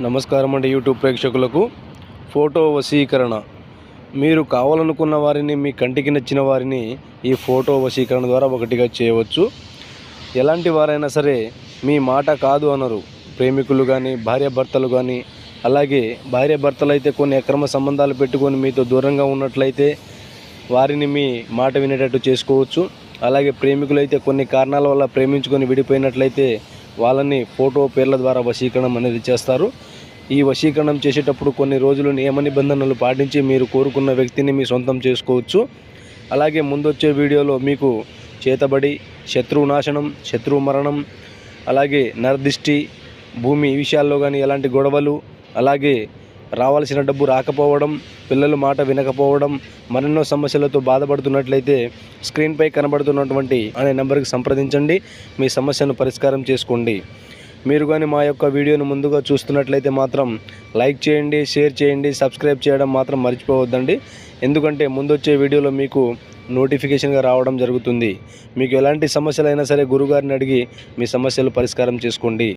నమస్కారం అండి యూట్యూబ్ ప్రేక్షకులకు. ఫోటో వశీకరణ. మీరు కావాలనుకున్న వారిని మీ కంటికి నచ్చిన వారిని ఈ ఫోటో వశీకరణ ద్వారా ఒకటిగా చేయవచ్చు. ఎలాంటి వారైనా సరే మీ మాట కాదు అనరు. ప్రేమికులు కానీ భార్యాభర్తలు కానీ అలాగే భార్యాభర్తలు అయితే కొన్ని అక్రమ సంబంధాలు పెట్టుకొని మీతో దూరంగా ఉన్నట్లయితే వారిని మీ మాట వినేటట్టు చేసుకోవచ్చు. అలాగే ప్రేమికులైతే కొన్ని కారణాల వల్ల ప్రేమించుకొని విడిపోయినట్లయితే వాళ్ళని ఫోటో పేర్ల ద్వారా వశీకరణం అనేది చేస్తారు. ఈ వశీకరణం చేసేటప్పుడు కొన్ని రోజులు నియమ నిబంధనలు పాటించి మీరు కోరుకున్న వ్యక్తిని మీ సొంతం చేసుకోవచ్చు. అలాగే ముందొచ్చే వీడియోలో మీకు చేతబడి శత్రువు నాశనం శత్రువు మరణం అలాగే నరదిష్టి భూమి ఈ విషయాల్లో కానీ ఎలాంటి గొడవలు అలాగే రావాల్సిన డబ్బు రాకపోవడం పిల్లలు మాట వినకపోవడం మరెన్నో సమస్యలతో బాధపడుతున్నట్లయితే స్క్రీన్పై కనబడుతున్నటువంటి అనే నెంబర్కి సంప్రదించండి. మీ సమస్యను పరిష్కారం చేసుకోండి. మీరు కానీ మా యొక్క వీడియోను ముందుగా చూస్తున్నట్లయితే మాత్రం లైక్ చేయండి షేర్ చేయండి సబ్స్క్రైబ్ చేయడం మాత్రం మర్చిపోవద్దండి. ఎందుకంటే ముందొచ్చే వీడియోలో మీకు నోటిఫికేషన్గా రావడం జరుగుతుంది. మీకు ఎలాంటి సమస్యలైనా సరే గురుగారిని అడిగి మీ సమస్యలు పరిష్కారం చేసుకోండి.